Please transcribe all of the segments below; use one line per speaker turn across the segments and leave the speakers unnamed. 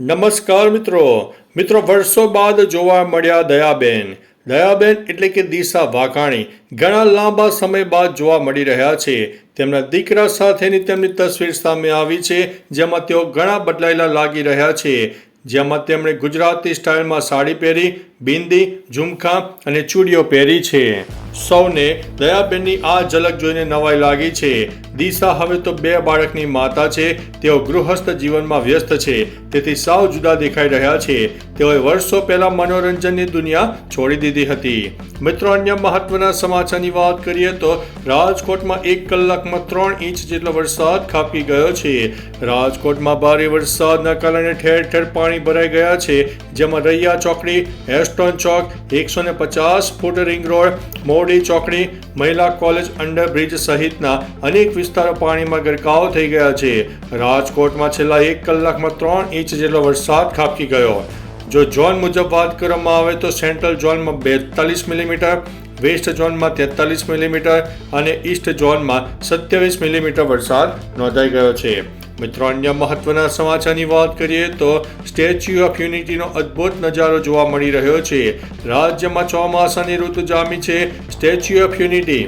નમસ્કાર મિત્રો. મિત્રો, વર્ષો બાદ જોવા મળ્યા દયાબેન. દયાબેન એટલે કે દિશા વાઘાણી. ઘણા લાંબા સમય બાદ જોવા મળી રહ્યા છે. તેમના દીકરા સાથેની તેમની તસવીર સામે આવી છે, જેમાં તેઓ ઘણા બદલાયેલા લાગી રહ્યા છે. જેમાં તેમણે ગુજરાતી સ્ટાઇલમાં સાડી પહેરી બિંદી, ઝુમખા અને ચૂડીઓ પહેરી છે. સૌને દયાબેનની આ ઝલક જોઈને નવાઈ લાગી છે. દિશા હવે તો બે બાળકની માતા છે. તેઓ ગૃહસ્થ જીવનમાં વ્યસ્ત છે. તેથી સાવ જુદા દેખાઈ રહ્યા છે. તેઓએ વર્ષો પહેલા મનોરંજનની દુનિયા છોડી દીધી હતી. મિત્રો, અન્ય મહત્વના સમાચારની વાત કરીએ તો રાજકોટમાં એક કલાકમાં ત્રણ ઇંચ જેટલો વરસાદ ખાપી ગયો છે. રાજકોટમાં ભારે વરસાદના કારણે ઠેર ઠેર પાણી ભરાઈ ગયા છે. જેમાં રૈયા ચોકડી હેસ્ટોન ચોક એકસો ને પચાસ ફૂટ રિંગ રોડ મોરડી ચોકડી, મહિલા કોલેજ અંડરબ્રિજ સહિતના અનેક વિસ્તારો પાણીમાં ગરકાવ થઈ ગયા છે. રાજકોટમાં છેલ્લા એક કલાકમાં ત્રણ ઇંચ જેટલો વરસાદ ખાબકી ગયો. જો ઝોન મુજબ વાત કરવામાં આવે તો સેન્ટ્રલ ઝોનમાં બેતાલીસ મિલીમીટર, વેસ્ટ ઝોનમાં તેતાલીસ મિલીમીટર અને ઈસ્ટ ઝોનમાં સત્યાવીસ મિલીમીટર વરસાદ નોંધાઈ ગયો છે. મિત્રો અન્ય મહત્વના સમાચારની વાત કરીએ તો સ્ટેચ્યુ ઓફ યુનિટીનો અદ્ભુત નજારો જોવા મળી રહ્યો છે. રાજ્યમાં ચોમાસાની ઋતુ જામી છે સ્ટેચ્યુ ઓફ યુનિટી.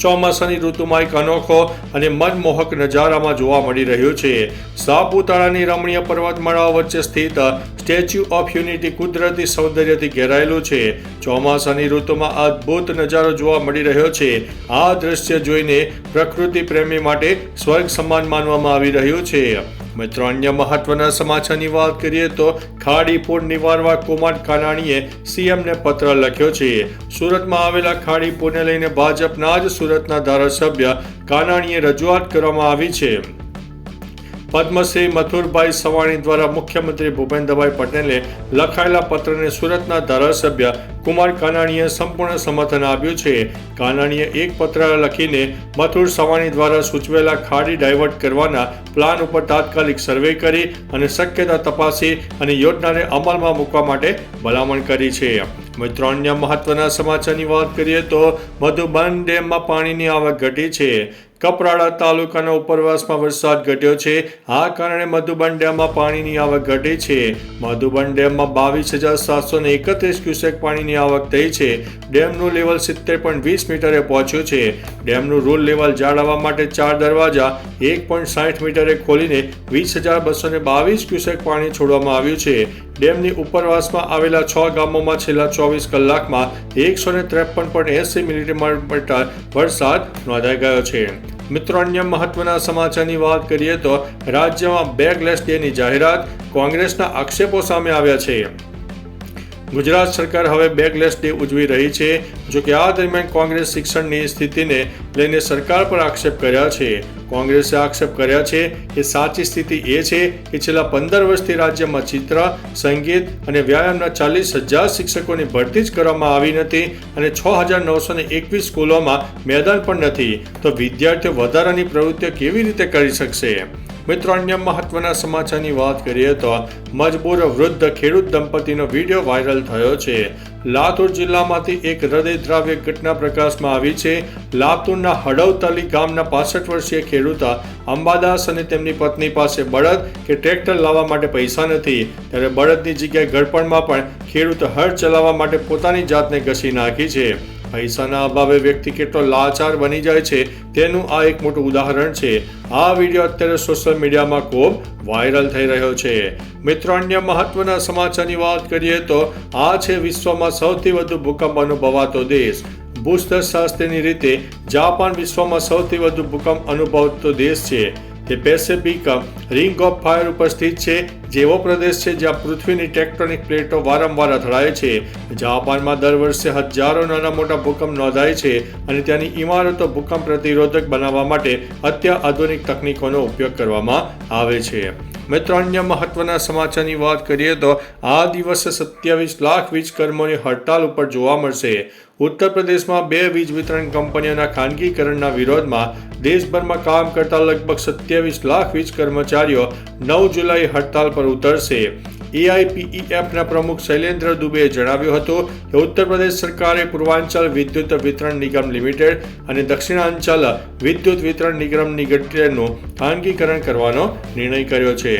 ચોમાસાની ઋતુમાં એક અનોખો અને મનમોહક નજારામાં જોવા મળી રહ્યો છે. સાપુતારાની રમણીય પર્વતમાળાઓ વચ્ચે સ્થિત સ્ટેચ્યુ ઓફ યુનિટી કુદરતી સૌંદર્યથી ઘેરાયેલું છે. ચોમાસાની ઋતુમાં અદ્ભુત નજારો જોવા મળી રહ્યો છે. આ દ્રશ્ય જોઈને પ્રકૃતિ પ્રેમી માટે સ્વર્ગ સમાન માનવામાં આવી રહ્યું છે. મિત્રો અન્ય મહત્વના સમાચારની વાત કરીએ તો ખાડી પૂર નિવારવા કુમાર કાનાણીએ સીએમને પત્ર લખ્યો છે. સુરતમાં આવેલા ખાડી પૂરને લઈને ભાજપના જ સુરતના ધારાસભ્ય કાનાણીએ રજૂઆત કરવામાં આવી છે. પદ્મશ્રી મથુરભાઈ સવાણી દ્વારા મુખ્યમંત્રી ભૂપેન્દ્રભાઈ પટેલે લખાયેલા પત્રને સુરતના ધારાસભ્ય કુમાર કાનાણીએ સંપૂર્ણ સમર્થન આપ્યું છે. કાનાણીએ એક પત્ર લખીને મથુર સવાણી દ્વારા સૂચવેલા ખાડી ડાયવર્ટ કરવાના પ્લાન ઉપર તાત્કાલિક સર્વે કરી અને શક્યતા તપાસી અને યોજનાને અમલમાં મૂકવા માટે ભલામણ કરી છે. મિત્રો, અન્ય મહત્વના સમાચારની વાત કરીએ તો મધુબન ડેમમાં પાણીની આવક ઘટી છે. કપરાડા તાલુકાના ઉપરવાસમાં વરસાદ ઘટ્યો છે. આ કારણે મધુબન ડેમમાં પાણીની આવક ઘટી છે. મધુબન ડેમમાં બાવીસ હજાર સાતસો ને એકત્રીસ ક્યુસેક પાણીની આવક થઈ છે. ડેમનું લેવલ સિત્તેર પોઈન્ટ વીસ મીટરે પહોંચ્યું છે. ડેમનું રૂલ લેવલ જાળવવા માટે ચાર દરવાજા એક પોઈન્ટ સાઠ મીટરે ખોલીને વીસ હજાર બસો ને બાવીસ ક્યુસેક પાણી છોડવામાં આવ્યું છે. ડેમની ઉપરવાસમાં આવેલા છ ગામોમાં છેલ્લા ચોવીસ કલાકમાં એકસો ને ત્રેપન પોઈન્ટ એસી મિલીમીટર વરસાદ નોંધાઈ ગયો છે. મિત્રો, અન્ય મહત્વના સમાચારની વાત કરીએ તો રાજ્યમાં બેકલેસ ડેની જાહેરાત કોંગ્રેસના આક્ષેપો સામે આવ્યા છે. ગુજરાત સરકાર હવે બેકલેસ ડે ઉજવી રહી છે, જો કે આ દરમિયાન કોંગ્રેસ શિક્ષણની સ્થિતિને લઈને સરકાર પર આક્ષેપ કર્યા છે. કોંગ્રેસે આક્ષેપ કર્યા છે કે સાચી સ્થિતિ એ છે કે છેલ્લા પંદર વર્ષથી રાજ્યમાં ચિત્ર, સંગીત અને વ્યાયામના ચાલીસ હજાર શિક્ષકોની ભરતી જ કરવામાં આવી નથી અને છ હજાર નવસો ને એકવીસ સ્કૂલોમાં મેદાન પણ નથી. તો વિદ્યાર્થીઓ વધારાની પ્રવૃત્તિઓ કેવી રીતે કરી શકશે? મિત્રો, અન્ય મહત્વના સમાચારની વાત કરીએ તો મજબૂર વૃદ્ધ ખેડૂત દંપતીનો વીડિયો વાયરલ થયો છે. લાતુર જિલ્લામાંથી એક હૃદયદ્રાવ્ય ઘટના પ્રકાશમાં આવી છે. લાતુરના હડવતલી ગામના પાસઠ વર્ષીય ખેડૂત અંબાદાસ અને તેમની પત્ની પાસે બળદ કે ટ્રેક્ટર લાવવા માટે પૈસા નથી. ત્યારે બળદની જગ્યાએ ગળપણમાં પણ ખેડૂત હળ ચલાવવા માટે પોતાની જાતને ઘસી નાખી છે. પૈસાના અભાવે વ્યક્તિ કેટલો લાચાર બની જાય છે તેનું આ એક મોટું ઉદાહરણ છે. આ વીડિયો અત્યારે સોશિયલ મીડિયામાં ખૂબ વાયરલ થઈ રહ્યો છે. મિત્રો, અન્ય મહત્વના સમાચારની વાત કરીએ તો આ છે વિશ્વમાં સૌથી વધુ ભૂકંપ અનુભવાતો દેશ. ભૂસ્તર શાસ્ત્રીની રીતે જાપાન વિશ્વમાં સૌથી વધુ ભૂકંપ અનુભવતો દેશ છે. તે પેસેફિક રિંગ ઓફ ફાયર ઉપર સ્થિત છે. જેવો પ્રદેશ છે જ્યાં પૃથ્વીની ટેક્ટોનિક પ્લેટો વારંવાર અથડાય છે. જાપાનમાં દર વર્ષે હજારો નાના મોટા ભૂકંપ નોંધાય છે અને ત્યાંની ઇમારતો ભૂકંપ પ્રતિરોધક બનાવવા માટે અત્યાધુનિક તકનીકોનો ઉપયોગ કરવામાં આવે છે. મિત્રો, અન્ય મહત્વના સમાચારની વાત કરીએ તો આ દિવસે સત્યાવીસ લાખ વીજ કર્મોની હડતાલ ઉપર જોવા મળશે. ઉત્તર પ્રદેશમાં બે વીજ વિતરણ કંપનીઓના ખાનગીકરણના વિરોધમાં દેશભરમાં કામ કરતા લગભગ સત્યાવીસ લાખ વીજ કર્મચારીઓ નવ જુલાઈ હડતાલ પર ઉતરશે. એઆઈપીઈએફના પ્રમુખ શૈલેન્દ્ર દુબેએ જણાવ્યું હતું કે ઉત્તર પ્રદેશ સરકારે પૂર્વાંચલ વિદ્યુત વિતરણ નિગમ લિમિટેડ અને દક્ષિણાંચલ વિદ્યુત વિતરણ નિગમ લિમિટેડનું ખાનગીકરણ કરવાનો નિર્ણય કર્યો છે.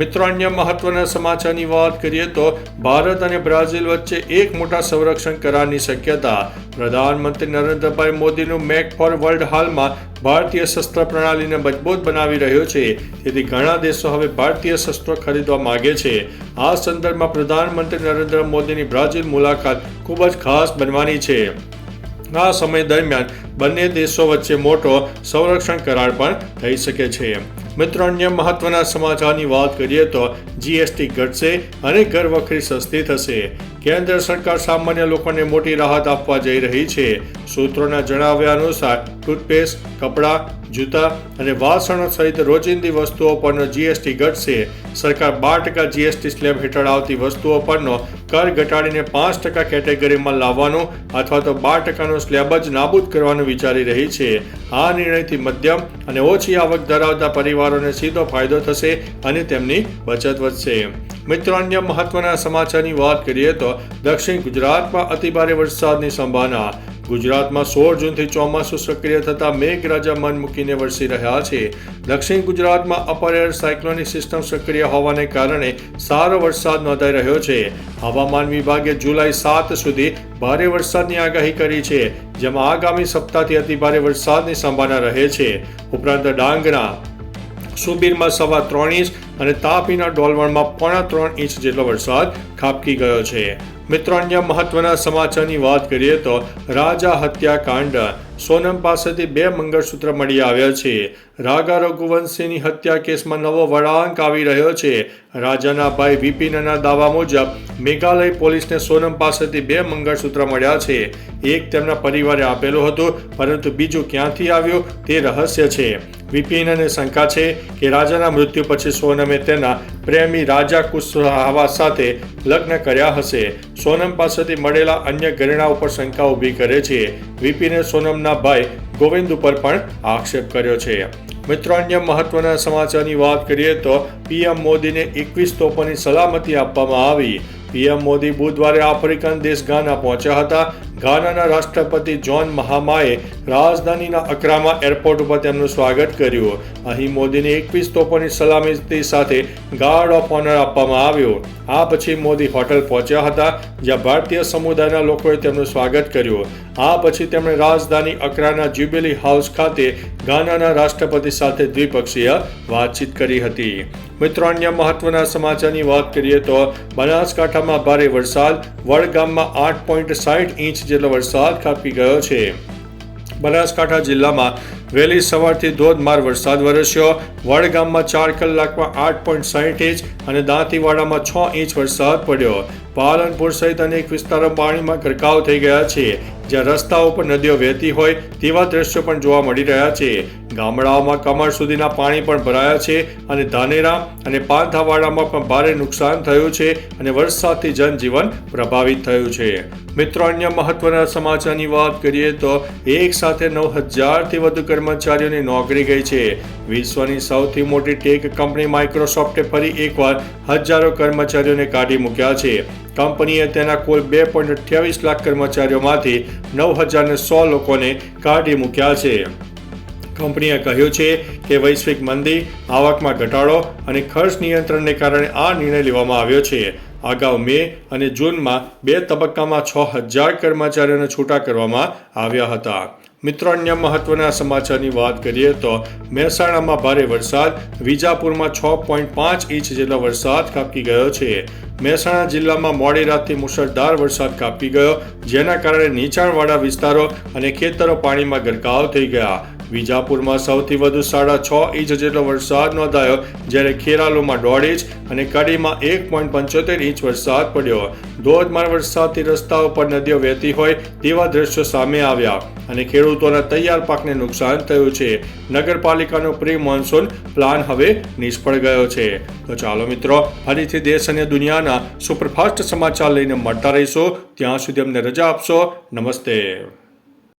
મિત્રો, અન્ય મહત્વના સમાચારની વાત કરીએ તો ભારત અને બ્રાઝિલ વચ્ચે એક મોટા સંરક્ષણ કરારની શક્યતા. પ્રધાનમંત્રી નરેન્દ્રભાઈ મોદીનું મેક ફોર વર્લ્ડ હાલમાં ભારતીય શસ્ત્ર પ્રણાલીને મજબૂત બનાવી રહ્યો છે. તેથી ઘણા દેશો હવે ભારતીય શસ્ત્રો ખરીદવા માગે છે. આ સંદર્ભમાં પ્રધાનમંત્રી નરેન્દ્ર મોદીની બ્રાઝિલ મુલાકાત ખૂબ જ ખાસ બનવાની છે. આ સમય દરમિયાન બંને દેશો વચ્ચે મોટો સંરક્ષણ કરાર પણ થઈ શકે છે. મિત્રો અન્ય મહત્વના સમાચારની વાત કરીએ તો જીએસટી ઘટશે અને ઘર વખરી સસ્તી થશે. કેન્દ્ર સરકાર સામાન્ય લોકોને મોટી રાહત આપવા જઈ રહી છે. સૂત્રોના જણાવ્યા અનુસાર ટૂથપેસ્ટ, કપડાં, જૂતા અને વાસણો સહિત રોજિંદી વસ્તુઓ પરનો જીએસટી ઘટશે. સરકાર બાર ટકા જીએસટી સ્લેબ હેઠળ આવતી વસ્તુઓ પરનો કર ઘટાડીને પાંચ ટકા કેટેગરીમાં લાવવાનો અથવા તો બાર ટકાનો સ્લેબ જ નાબૂદ કરવાનું વિચારી રહી છે. આ નિર્ણયથી મધ્યમ અને ઓછી આવક ધરાવતા પરિવારોને સીધો ફાયદો થશે અને તેમની બચત વધશે. મિત્રો, અન્ય મહત્વના સમાચારની વાત કરીએ તો દક્ષિણ ગુજરાતમાં અતિભારે વરસાદની સંભાવના. ગુજરાતમાં સોળ જૂનથી ચોમાસું સક્રિય થતાં મેઘરાજા મન મૂકીને વરસી રહ્યા છે. દક્ષિણ ગુજરાતમાં અપર એર સાયક્લોનિક સિસ્ટમ સક્રિય હોવાને કારણે સારો વરસાદ નોંધાઈ રહ્યો છે. હવામાન વિભાગે જુલાઈ સાત સુધી ભારે વરસાદની આગાહી કરી છે, જેમાં આગામી સપ્તાહથી અતિભારે વરસાદની સંભાવના રહે છે. ઉપરાંત ડાંગના સુબીરમાં સવા ત્રણ ઇંચ અને તાપીના ડોલવણમાં પોણા ત્રણ ઇંચ જેટલો વરસાદ ખાબકી ગયો છે. મિત્રો અન્ય મહત્વના સમાચારની વાત કરીએ તો રાજા હત્યાકાંડ. સોનમ પાસેથી બે મંગળસૂત્ર મળી આવ્યા છે. રાગા રઘુવંશીની હત્યા કેસમાં નવો વળાંક આવી રહ્યો છે. રાજાના ભાઈ વિપિનના દાવા મુજબ મેઘાલય પોલીસને સોનમ પાસેથી બે મંગળસૂત્ર મળ્યા છે. એક તેમના પરિવારે આપેલું હતું, પરંતુ બીજું ક્યાંથી આવ્યું તે રહસ્ય છે. વિપિનને શંકા છે કે રાજાના મૃત્યુ પછી સોનમે તેના પ્રેમી રાજા કુશવાહા સાથે લગ્ન કર્યા હશે. સોનમ પાસેથી મળેલા અન્ય ઘરેણા ઉપર શંકા ઊભી કરે છે. વીપીને સોનમના ભાઈ ગોવિંદ ઉપર પણ આક્ષેપ કર્યો છે. મિત્રો, અન્ય મહત્વના સમાચારની વાત કરીએ તો પીએમ મોદીને એકવીસ તોપોની સલામતી આપવામાં આવી. પીએમ મોદી બુધવારે આફ્રિકન દેશ ગાના પહોંચ્યા હતા. ગાનાના રાષ્ટ્રપતિ જ્હોન મહામાએ રાજધાનીના અક્રામા એરપોર્ટ ઉપર તેમનું સ્વાગત કર્યું. અહીં મોદીને એકવીસ તોપોની સલામતી સાથે ગાર્ડ ઓફ ઓનર આપવામાં આવ્યો. આ પછી મોદી હોટલ પહોંચ્યા હતા, જ્યાં ભારતીય સમુદાયના લોકોએ તેમનું સ્વાગત કર્યું. આ પછી તેમણે રાજધાની અક્રાના જ્યુબિલી હાઉસ ખાતે ગાનાના રાષ્ટ્રપતિ સાથે દ્વિપક્ષીય વાતચીત કરી હતી. મિત્રો, અન્ય મહત્વના સમાચારની વાત કરીએ તો બનાસકાંઠામાં ભારે વરસાદ, વડગામમાં આઠ પોઈન્ટ સાઠ ઇંચ જેટલો વરસાદ ખાબકી ગયો છે. બનાસકાંઠા જિલ્લામાં વહેલી સવારથી ધોધમાર વરસાદ વરસ્યો. વડગામમાં ચાર કલાકમાં આઠ પોઈન્ટ સાહીઠ ઇંચ અને દાંતીવાડામાં છ ઇંચ વરસાદ પડ્યો. પાલનપુર સહિત અનેક વિસ્તારો પાણીમાં ગરકાવ થઈ ગયા છે. જ્યાં રસ્તાઓ પર નદીઓ વહેતી હોય તેવા દ્રશ્યો પણ જોવા મળી રહ્યા છે. ગામડાઓમાં કમર સુધીના પાણી પણ ભરાયા છે અને ધાનેરા અને પાંથાવાડામાં પણ ભારે નુકસાન થયું છે અને વરસાદથી જનજીવન પ્રભાવિત થયું છે. મિત્રો, અન્ય મહત્વના સમાચારની વાત કરીએ તો એક સાથે નવ હજારથી વધુ કર્મચારીઓની નોકરી ગઈ છે. વિશ્વની સૌથી મોટી ટેક કંપની માઇક્રોસોફ્ટે ફરી એકવાર હજારો કર્મચારીઓને કાઢી મૂક્યા છે. કંપનીએ તેના કુલ બે પોઈન્ટ અઠ્યાવીસ લાખ કર્મચારીઓમાંથી નવ હજારને સો લોકોને કાઢી મૂક્યા છે. કંપનીએ કહ્યું છે કે વૈશ્વિક મંદી આવકમાં ઘટાડો અને ખર્ચ નિયંત્રણને કારણે આ નિર્ણય લેવામાં આવ્યો છે. અગાઉ મે અને જૂનમાં બે તબક્કામાં છ હજાર કર્મચારીઓને છૂટા કરવામાં આવ્યા હતા. મિત્રો, અન્ય મહત્વના સમાચારની વાત કરીએ તો મહેસાણામાં ભારે વરસાદ, વિજાપુરમાં છ પોઈન્ટ પાંચ ઇંચ જેટલો વરસાદ કાપી ગયો છે. મહેસાણા જિલ્લામાં મોડી રાતથી મુશળધાર વરસાદ કાપી ગયો, જેના કારણે નીચાણવાળા વિસ્તારો અને ખેતરો પાણીમાં ગરકાવ થઈ ગયા. વિજાપુરમાં સૌથી વધુ સાડા છ ઇંચ જેટલો વરસાદ નોંધાયો, જ્યારે ખેરાલુમાં દોઢ ઇંચ અને કડીમાં એક પોઈન્ટ પંચોતેર ઇંચ વરસાદ પડ્યો. ધોધમાર વરસાદથી રસ્તાઓ પર નદીઓ વહેતી હોય તેવા દ્રશ્યો સામે આવ્યા અને ખેડૂતોના તૈયાર પાકને નુકસાન થયું છે. નગરપાલિકાનો પ્રી મોન્સૂન પ્લાન હવે નિષ્ફળ ગયો છે. તો ચાલો મિત્રો, ફરીથી દેશ અને દુનિયાના સુપરફાસ્ટ સમાચાર લઈને મળતા રહીશું. ત્યાં સુધી અમને રજા આપશો. નમસ્તે.